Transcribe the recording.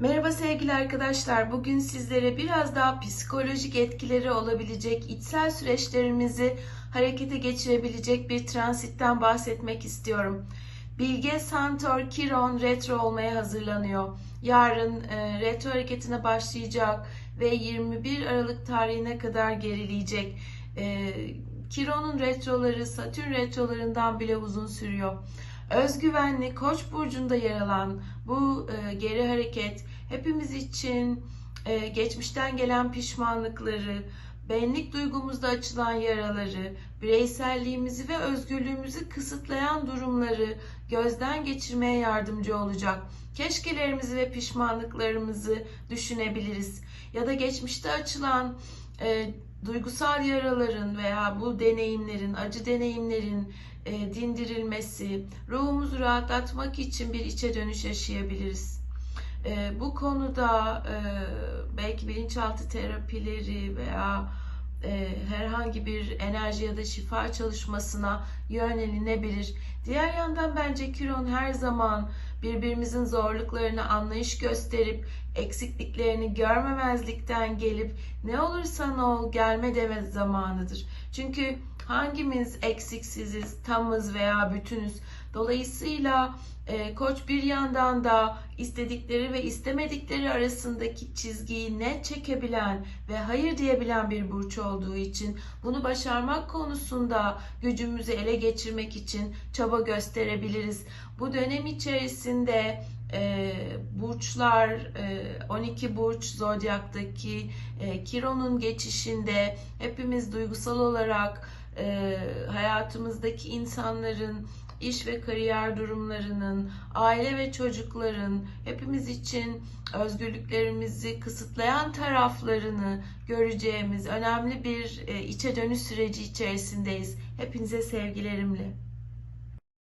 Merhaba sevgili arkadaşlar. Bugün sizlere biraz daha psikolojik etkileri olabilecek içsel süreçlerimizi harekete geçirebilecek bir transitten bahsetmek istiyorum. Bilge Santor Kiron retro olmaya hazırlanıyor. Yarın e, retro hareketine başlayacak ve 21 Aralık tarihine kadar gerileyecek. E, Kiron'un retroları Satürn retrolarından bile uzun sürüyor. Özgüvenli Koç burcunda yer alan bu e, geri hareket hepimiz için e, geçmişten gelen pişmanlıkları, benlik duygumuzda açılan yaraları, bireyselliğimizi ve özgürlüğümüzü kısıtlayan durumları gözden geçirmeye yardımcı olacak. Keşkelerimizi ve pişmanlıklarımızı düşünebiliriz. Ya da geçmişte açılan e, duygusal yaraların veya bu deneyimlerin, acı deneyimlerin e, dindirilmesi, ruhumuzu rahatlatmak için bir içe dönüş yaşayabiliriz. E, bu konuda e, belki bilinçaltı terapileri veya e, herhangi bir enerji ya da şifa çalışmasına yönelinebilir. Diğer yandan bence Kiron her zaman birbirimizin zorluklarını anlayış gösterip eksikliklerini görmemezlikten gelip ne olursa ne ol gelme deme zamanıdır. Çünkü hangimiz eksiksiziz, tamız veya bütünüz. Dolayısıyla e, koç bir yandan da istedikleri ve istemedikleri arasındaki çizgiyi net çekebilen ve hayır diyebilen bir burç olduğu için bunu başarmak konusunda gücümüzü ele geçirmek için çaba gösterebiliriz. Bu dönem içerisinde e, burçlar, e, 12 burç zodyaktaki e, Kiron'un geçişinde hepimiz duygusal olarak e, hayatımızdaki insanların iş ve kariyer durumlarının, aile ve çocukların hepimiz için özgürlüklerimizi kısıtlayan taraflarını göreceğimiz önemli bir e, içe dönüş süreci içerisindeyiz. Hepinize sevgilerimle.